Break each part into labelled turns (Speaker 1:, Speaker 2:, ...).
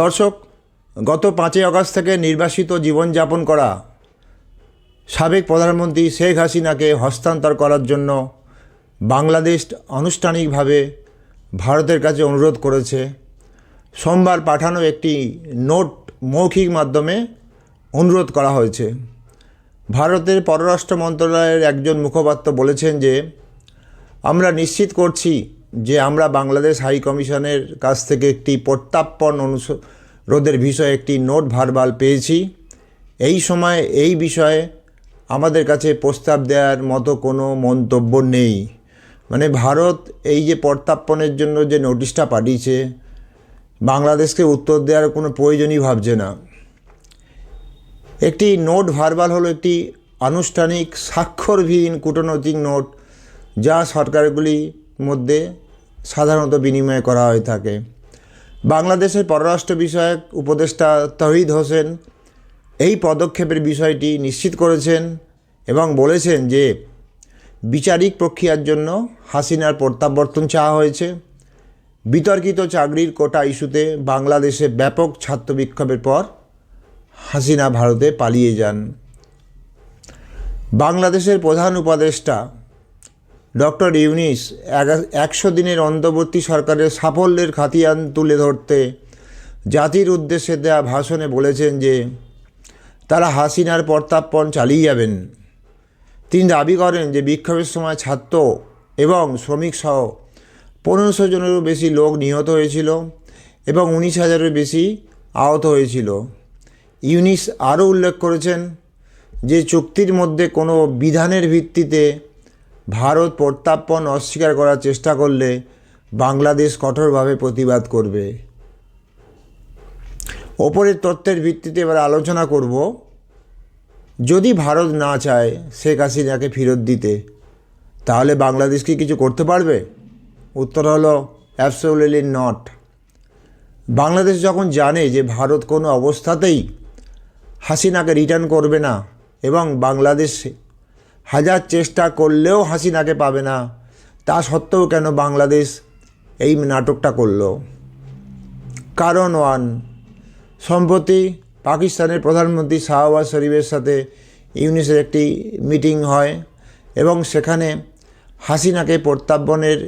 Speaker 1: দর্শক, গত পাঁচই আগস্ট থেকে নির্বাসিত জীবনযাপন করা সাবেক প্রধানমন্ত্রী শেখ হাসিনাকে হস্তান্তর করার জন্য বাংলাদেশ আনুষ্ঠানিকভাবে ভারতের কাছে অনুরোধ করেছে। সোমবার পাঠানো একটি নোট মৌখিক মাধ্যমে অনুরোধ করা হয়েছে। ভারতের পররাষ্ট্র মন্ত্রণালয়ের একজন মুখপাত্র বলেছেন যে, আমরা নিশ্চিত করছি যে আমরা বাংলাদেশ হাই কমিশনের কাছ থেকে একটি প্রত্যাপন অনুরোধের বিষয়ে একটি নোট ভারবাল পেয়েছি। এই সময় এই বিষয়ে আমাদের কাছে প্রস্তাব দেওয়ার মতো কোনো মন্তব্য নেই। মানে ভারত এই যে প্রত্যাপনের জন্য যে নোটিশটা পাঠিয়েছে, বাংলাদেশকে উত্তর দেওয়ার কোনো প্রয়োজনই ভাবছে না। একটি নোট ভারবাল হলো একটি আনুষ্ঠানিক স্বাক্ষরবিহীন কূটনৈতিক নোট যা সরকারগুলির মধ্যে সাধারণত বিনিময় করা হয়ে থাকে। বাংলাদেশের পররাষ্ট্র বিষয়ক উপদেষ্টা তহিদ হোসেন এই পদক্ষেপের বিষয়টি নিশ্চিত করেছেন এবং বলেছেন যে, বিচারিক প্রক্রিয়ার জন্য হাসিনার প্রত্যাবর্তন চাওয়া হয়েছে। বিতর্কিত চাকরির কোটা ইস্যুতে বাংলাদেশে ব্যাপক ছাত্র বিক্ষোভের পর হাসিনা ভারতে পালিয়ে যান। বাংলাদেশের প্রধান উপদেষ্টা ডক্টর ইউনিস একশো দিনের অন্তর্বর্তী সরকারের সাফল্যের খাতিয়ান তুলে ধরতে জাতির উদ্দেশ্যে দেয়া ভাষণে বলেছেন যে, তারা হাসিনার প্রত্যাপন চালিয়ে যাবেন। তিনি দাবি করেন যে, বিক্ষোভের সময় ছাত্র এবং শ্রমিক সহ পনেরোশো জনেরও বেশি লোক নিহত হয়েছিল এবং উনিশ হাজারের বেশি আহত হয়েছিল। ইউনিস আরও উল্লেখ করেছেন যে, চুক্তির মধ্যে কোনো বিধানের ভিত্তিতে ভারত প্রত্যাপন অস্বীকার করার চেষ্টা করলে বাংলাদেশ কঠোরভাবে প্রতিবাদ করবে। ওপরের তথ্যের ভিত্তিতে এবার আলোচনা করব। যদি ভারত না চায় শেখ হাসিনাকে ফেরত দিতে, তাহলে বাংলাদেশ কি কিছু করতে পারবে? উত্তর হলো অ্যাবসোলিটলি নট বাংলাদেশ যখন জানে যে ভারত কোনো অবস্থাতেই হাসিনাকে রিটার্ন করবে না এবং বাংলাদেশ হাজার চেষ্টা করলেও হাসিনাকে পাবে না। তা সত্ত্বেও কেন বাংলাদেশ এই নাটকটা করল? কারণ ওয়ান, সম্প্রতি পাকিস্তানের প্রধানমন্ত্রী শাহবাজ শরীফের সাথে ইউনিসের একটি মিটিং হয় এবং সেখানে হাসিনাকে প্রত্যাবনের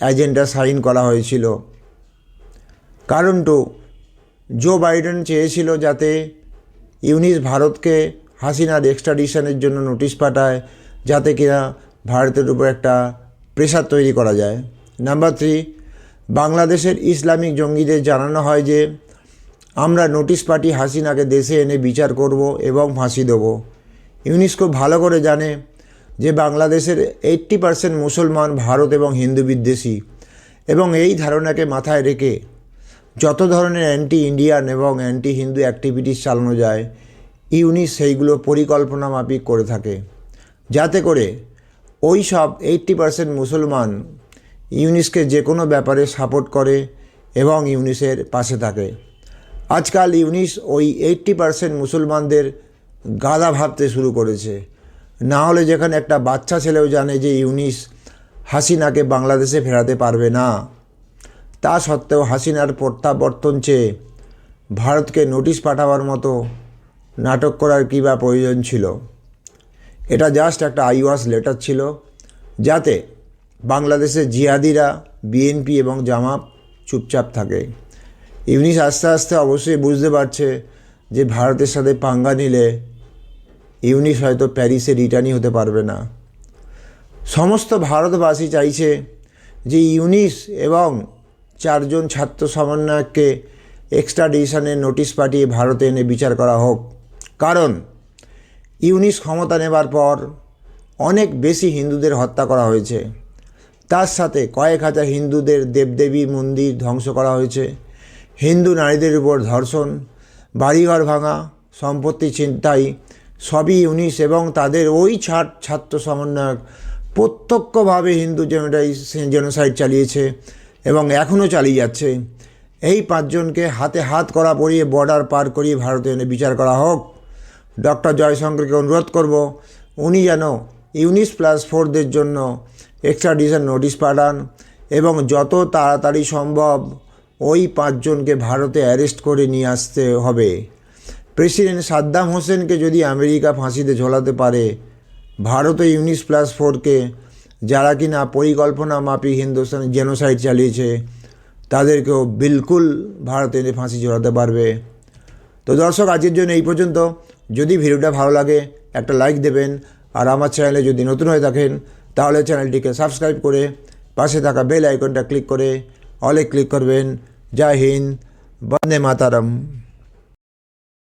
Speaker 1: এজেন্ডা সাইন করা হয়েছিল। কারণ টু, জো বাইডেন চেয়েছিল যাতে ইউনিস ভারতকে হাসিনার এক্সট্রাডিশনের জন্য নোটিশ পাঠায়, যাতে কিনা ভারতের উপর একটা প্রেশার তৈরি করা যায়। নাম্বার থ্রি বাংলাদেশের ইসলামিক জঙ্গিদের জানানো হয় যে, আমরা নোটিশ পাঠিয়ে হাসিনাকে দেশে এনে বিচার করব এবং ফাঁসি দেব। ইউনেস্কো ভালো করে জানে যে বাংলাদেশের এইট্টি পার্সেন্ট মুসলমান ভারত এবং হিন্দু বিদ্বেষী এবং এই ধারণাকে মাথায় রেখে যত ধরনের অ্যান্টি ইন্ডিয়ান এবং অ্যান্টি হিন্দু অ্যাক্টিভিটিস চালানো যায় ইউনিস সেইগুলো পরিকল্পনা মাফিক করে থাকে। যাতে করে ওই সব এইট্টি পার্সেন্ট মুসলমান ইউনিসকে যে কোনো ব্যাপারে সাপোর্ট করে এবং ইউনিসের পাশে থাকে। আজকাল ইউনিস ওই এইট্টি পার্সেন্ট মুসলমানদের গাদা ভাবতে শুরু করেছে। না হলে যেখানে একটা বাচ্চা ছেলেও জানে যে ইউনিস হাসিনাকে বাংলাদেশে ফেরাতে পারবে না। তা সত্ত্বেও হাসিনার প্রত্যাবর্তন চেয়ে ভারতকে নোটিশ পাঠাবার মতো নাটক করার কী বা প্রয়োজন ছিল? এটা জাস্ট একটা আইওয়াস লেটার ছিল, যাতে বাংলাদেশের জিহাদিরা বিএনপি এবং জামাত চুপচাপ থাকে। ইউনিস আস্তে আস্তে অবশ্যই বুঝতে পারছে যে ভারতের সাথে পাঙ্গা নিলে ইউনিস হয়তো প্যারিসে রিটার্নই হতে পারবে না। সমস্ত ভারতবাসী চাইছে যে ইউনিস এবং চারজন ছাত্র সমন্বয়ককে এক্সট্রাডিশনের নোটিশ পাঠিয়ে ভারতে এনে বিচার করা হোক। কারণ ইউনিস ক্ষমতা নেবার পর অনেক বেশি হিন্দুদের হত্যা করা হয়েছে। তার সাথে কয়েক হাজার হিন্দুদের দেবদেবী মন্দির ধ্বংস করা হয়েছে। হিন্দু নারীদের উপর ধর্ষণ, বাড়িঘর ভাঙা, সম্পত্তি ছিনতাই সবই ইউনিস এবং তাদের ওই ছাট ছাত্র সমন্বয়ক প্রত্যক্ষভাবে হিন্দু জেনোসাইড চালিয়েছে এবং এখনও চালিয়ে যাচ্ছে। এই পাঁচজনকে হাতে হাত করা পরিয়ে বর্ডার পার করিয়ে ভারতে এনে বিচার করা হোক। ডক্টর জয়শঙ্করকে অনুরোধ করব, উনি যেন ইউনিস প্লাস ফোরদের জন্য এক্সট্রাডিশন নোটিশ পাঠান এবং যত তাড়াতাড়ি সম্ভব ওই পাঁচজনকে ভারতে অ্যারেস্ট করে নিয়ে আসতে হবে। প্রেসিডেন্ট সাদ্দাম হোসেনকে যদি আমেরিকা ফাঁসিতে ঝোলাতে পারে, ভারতে ইউনিস প্লাস ফোরকে যারা কিনা পরিকল্পনা মাফিক হিন্দুস্তানে জেনোসাইড চালিয়েছে, তাদেরকেও বিলকুল ভারতে ফাঁসি ঝোলাতে পারবে। তো দর্শক, আজকের জন্য এই পর্যন্ত। যদি ভিডিওটা ভালো লাগে, একটা লাইক দেবেন। আর আমার চ্যানেলে যদি নতুন হয়ে থাকেন, তাহলে চ্যানেলটিকে সাবস্ক্রাইব করে পাশে থাকা বেল আইকনটা ক্লিক করে অলে ক্লিক করবেন। জয় হিন্দ, বন্দে মাতারম।